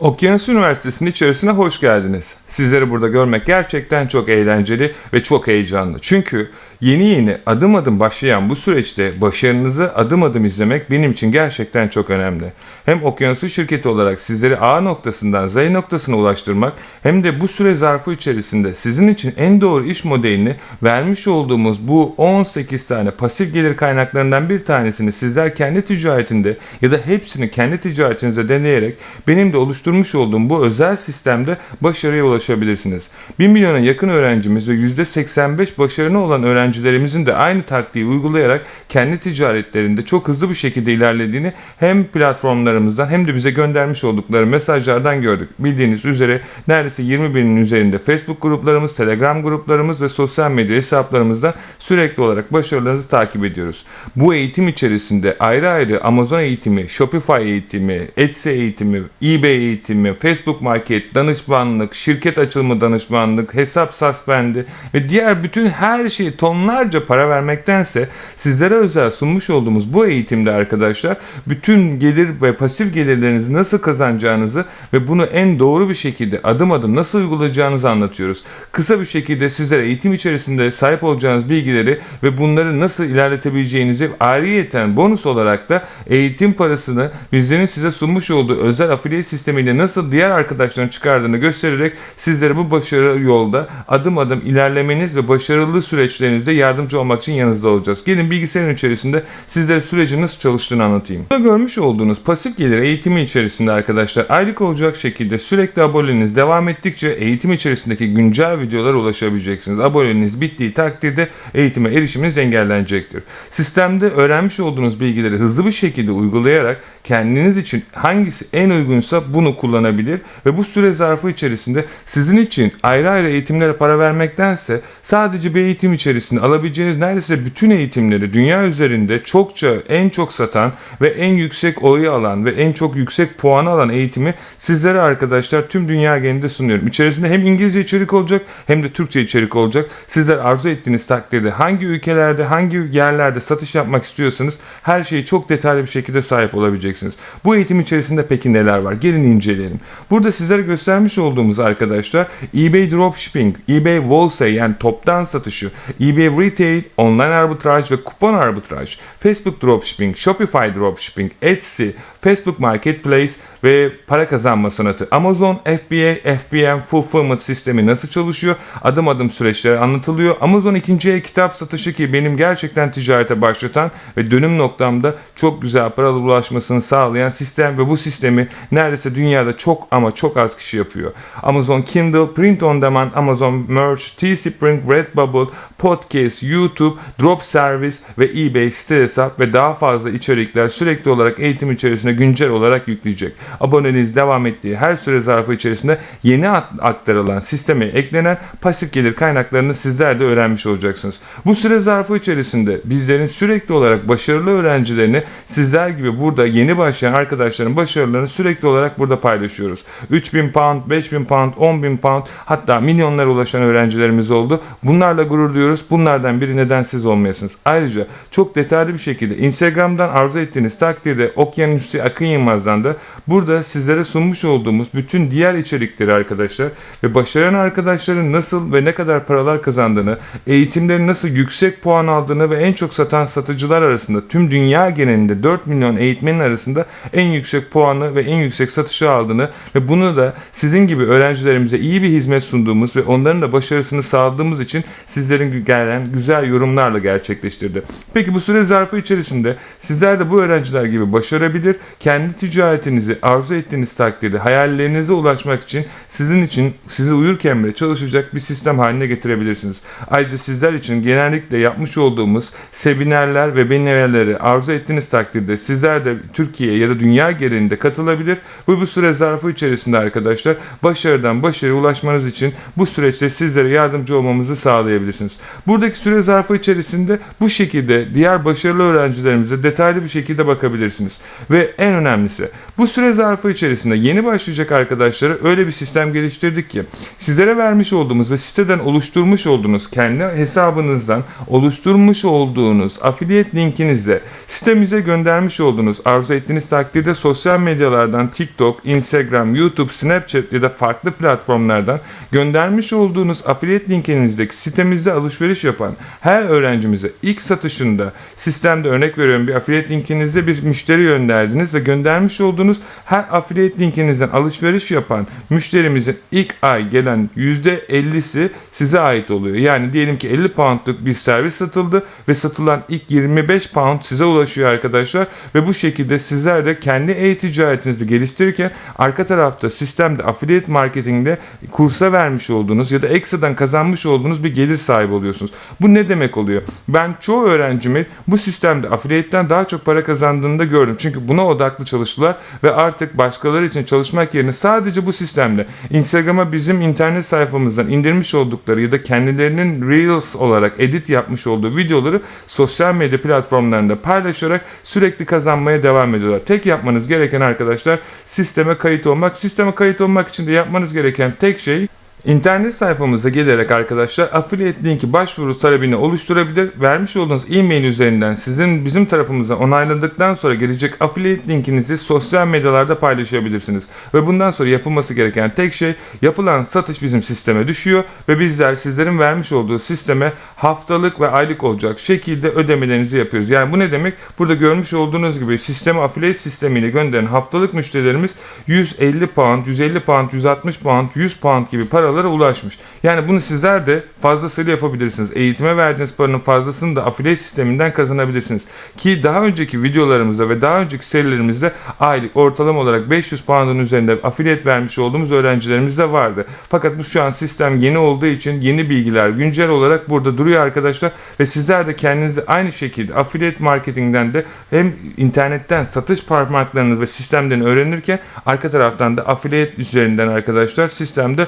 Okyanus Üniversitesi'nin içerisine hoş geldiniz. Sizleri burada görmek gerçekten çok eğlenceli ve çok heyecanlı. Çünkü yeni yeni adım adım başlayan bu süreçte başarınızı adım adım izlemek benim için gerçekten çok önemli. Hem Okyanusu şirketi olarak sizleri A noktasından Z noktasına ulaştırmak hem de bu süre zarfı içerisinde sizin için en doğru iş modelini vermiş olduğumuz bu 18 tane pasif gelir kaynaklarından bir tanesini sizler kendi ticaretinde ya da hepsini kendi ticaretinizde deneyerek benim de oluşturmuş olduğum bu özel sistemde başarıya ulaşabilirsiniz. 1 milyona yakın öğrencimiz ve %85 başarılı olan öğrencilerimizin de aynı taktiği uygulayarak kendi ticaretlerinde çok hızlı bir şekilde ilerlediğini hem platformlarımızdan hem de bize göndermiş oldukları mesajlardan gördük. Bildiğiniz üzere neredeyse 20 binin üzerinde Facebook gruplarımız, Telegram gruplarımız ve sosyal medya hesaplarımızda sürekli olarak başarılarınızı takip ediyoruz. Bu eğitim içerisinde ayrı ayrı Amazon eğitimi, Shopify eğitimi, Etsy eğitimi, eBay eğitimi, Facebook Market, danışmanlık, şirket açılımı danışmanlık, hesap suspendi ve diğer bütün her şeyi tonlarca para vermektense sizlere özel sunmuş olduğumuz bu eğitimde arkadaşlar bütün gelir ve pasif gelirlerinizi nasıl kazanacağınızı ve bunu en doğru bir şekilde adım adım nasıl uygulayacağınızı anlatıyoruz. Kısa bir şekilde sizlere eğitim içerisinde sahip olacağınız bilgileri ve bunları nasıl ilerletebileceğinizi ayrıyeten bonus olarak da eğitim parasını bizlerin size sunmuş olduğu özel afiliye sistemiyle nasıl diğer arkadaşların çıkardığını göstererek sizlere bu başarı yolda adım adım ilerlemeniz ve başarılı süreçlerinizde yardımcı olmak için yanınızda olacağız. Gelin bilgisayarın içerisinde sizlere sürecin nasıl çalıştığını anlatayım. Burada görmüş olduğunuz pasif gelir eğitimi içerisinde arkadaşlar aylık olacak şekilde sürekli aboneliğiniz devam ettikçe eğitim içerisindeki güncel videolara ulaşabileceksiniz. Aboneliğiniz bittiği takdirde eğitime erişiminiz engellenecektir. Sistemde öğrenmiş olduğunuz bilgileri hızlı bir şekilde uygulayarak kendiniz için hangisi en uygunsa bunu kullanabilir ve bu süre zarfı içerisinde sizin için ayrı ayrı eğitimlere para vermektense sadece bir eğitim içerisinde alabileceğiniz neredeyse bütün eğitimleri dünya üzerinde çokça en çok satan ve en yüksek oyu alan ve en çok yüksek puanı alan eğitimi sizlere arkadaşlar tüm dünya genelinde sunuyorum. İçerisinde hem İngilizce içerik olacak hem de Türkçe içerik olacak. Sizler arzu ettiğiniz takdirde hangi ülkelerde hangi yerlerde satış yapmak istiyorsanız her şeyi çok detaylı bir şekilde sahip olabileceksiniz. Bu eğitim içerisinde peki neler var? Gelin inceleyelim. Burada sizlere göstermiş olduğumuz arkadaşlar eBay Dropshipping, eBay Wholesale yani toptan satışı, eBay Retail, online arbitraj ve kupon arbitraj, Facebook Dropshipping, Shopify Dropshipping, Etsy, Facebook Marketplace ve para kazanma sanatı, Amazon FBA, FBM Fulfillment sistemi nasıl çalışıyor? Adım adım süreçleri anlatılıyor. Amazon ikinci el kitap satışı ki benim gerçekten ticarete başlatan ve dönüm noktamda çok güzel paralı ulaşmasını sağlayan sistem ve bu sistemi neredeyse dünyada çok ama çok az kişi yapıyor. Amazon Kindle, Print on Demand, Amazon Merch, Teespring, Redbubble, Podcast, YouTube, Drop Service ve eBay site hesap ve daha fazla içerikler sürekli olarak eğitim içerisinde güncel olarak yükleyecek. Aboneliğiniz devam ettiği her süre zarfı içerisinde yeni aktarılan sisteme eklenen pasif gelir kaynaklarını sizler de öğrenmiş olacaksınız. Bu süre zarfı içerisinde bizlerin sürekli olarak başarılı öğrencilerini sizler gibi burada yeni başlayan arkadaşların başarılarını sürekli olarak burada paylaşıyoruz. 3000 pound, 5000 pound, 10.000 pound hatta milyonlara ulaşan öğrencilerimiz oldu. Bunlarla gurur duyuyoruz. Bunlardan biri neden siz olmayasınız. Ayrıca çok detaylı bir şekilde Instagram'dan arzu ettiğiniz takdirde Okyanusi Akın Yılmaz'dan da burada sizlere sunmuş olduğumuz bütün diğer içerikleri arkadaşlar ve başaran arkadaşların nasıl ve ne kadar paralar kazandığını, eğitimlerin nasıl yüksek puan aldığını ve en çok satan satıcılar arasında tüm dünya genelinde 4 milyon eğitmenin arasında en yüksek puanı ve en yüksek satışı aldığını ve bunu da sizin gibi öğrencilerimize iyi bir hizmet sunduğumuz ve onların da başarısını sağladığımız için sizlerin gelen güzel yorumlarla gerçekleştirdi. Peki bu süre zarfı içerisinde sizler de bu öğrenciler gibi başarabilir, kendi ticaretinizi arzu ettiğiniz takdirde hayallerinize ulaşmak için sizin için sizi uyurken bile çalışacak bir sistem haline getirebilirsiniz. Ayrıca sizler için genellikle yapmış olduğumuz seminerler ve beneveleri arzu ettiğiniz takdirde sizler de Türkiye ya da dünya genelinde katılabilir ve bu süre zarfı içerisinde arkadaşlar başarıdan başarıya ulaşmanız için bu süreçte sizlere yardımcı olmamızı sağlayabilirsiniz. Buradaki süre zarfı içerisinde bu şekilde diğer başarılı öğrencilerimize detaylı bir şekilde bakabilirsiniz. Ve en önemlisi bu süre zarfı içerisinde yeni başlayacak arkadaşlara öyle bir sistem geliştirdik ki sizlere vermiş olduğumuz ve siteden oluşturmuş olduğunuz kendi hesabınızdan oluşturmuş olduğunuz affiliate linkinizle sitemize göndermiş olduğunuz arzu ettiğiniz takdirde sosyal medyalardan TikTok, Instagram, YouTube, Snapchat ya da farklı platformlardan göndermiş olduğunuz affiliate linkinizdeki sitemizde alışveriş yapan her öğrencimize ilk satışında sistemde örnek veriyorum bir affiliate linkinizde bir müşteri gönderdiniz ve göndermiş olduğunuz her affiliate linkinizden alışveriş yapan müşterimizin ilk ay gelen %50'si size ait oluyor. Yani diyelim ki 50 poundluk bir servis satıldı ve satılan ilk 25 pound size ulaşıyor arkadaşlar ve bu şekilde sizler de kendi e-ticaretinizi geliştirirken arka tarafta sistemde affiliate marketingde kursa vermiş olduğunuz ya da ekstradan kazanmış olduğunuz bir gelir sahibi oluyorsunuz. Bu ne demek oluyor? Ben çoğu öğrencimin bu sistemde affiliate'den daha çok para kazandığını da gördüm. Çünkü buna odaklı çalıştılar ve artık başkaları için çalışmak yerine sadece bu sistemde Instagram'a bizim internet sayfamızdan indirmiş oldukları ya da kendilerinin Reels olarak edit yapmış olduğu videoları sosyal medya platformlarında paylaşarak sürekli kazanmaya devam ediyorlar. Tek yapmanız gereken arkadaşlar sisteme kayıt olmak. Sisteme kayıt olmak için de yapmanız gereken tek şey İnternet sayfamıza gelerek arkadaşlar affiliate linki başvuru talebini oluşturabilir. Vermiş olduğunuz e-mail üzerinden sizin bizim tarafımıza onayladıktan sonra gelecek affiliate linkinizi sosyal medyalarda paylaşabilirsiniz. Ve bundan sonra yapılması gereken tek şey yapılan satış bizim sisteme düşüyor ve bizler sizlerin vermiş olduğu sisteme haftalık ve aylık olacak şekilde ödemelerinizi yapıyoruz. Yani bu ne demek? Burada görmüş olduğunuz gibi sisteme affiliate sistemiyle gönderen haftalık müşterilerimiz 150 pound, 150 pound, 160 pound, 100 pound gibi paralara ulaşmış. Yani bunu sizler de fazlasıyla yapabilirsiniz. Eğitime verdiğiniz paranın fazlasını da affiliate sisteminden kazanabilirsiniz. Ki daha önceki videolarımızda ve daha önceki serilerimizde aylık ortalama olarak 500 pound'un üzerinde affiliate vermiş olduğumuz öğrencilerimiz de vardı. Fakat bu şu an sistem yeni olduğu için yeni bilgiler güncel olarak burada duruyor arkadaşlar ve sizler de kendinizi aynı şekilde affiliate marketingden de hem internetten satış parmaklarını ve sistemden öğrenirken arka taraftan da affiliate üzerinden arkadaşlar sistemde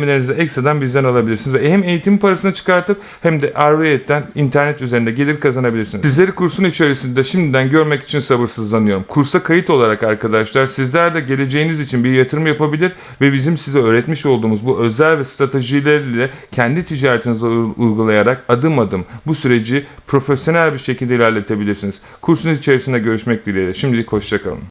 ödemelerinizi ekstradan bizden alabilirsiniz ve hem eğitim parasını çıkartıp hem de ayrıyetten internet üzerinde gelir kazanabilirsiniz. Sizleri kursun içerisinde şimdiden görmek için sabırsızlanıyorum. Kursa kayıt olarak arkadaşlar sizler de geleceğiniz için bir yatırım yapabilir ve bizim size öğretmiş olduğumuz bu özel ve stratejilerle kendi ticaretinizi uygulayarak adım adım bu süreci profesyonel bir şekilde ilerletebilirsiniz. Kursun içerisinde görüşmek dileğiyle. Şimdilik hoşçakalın.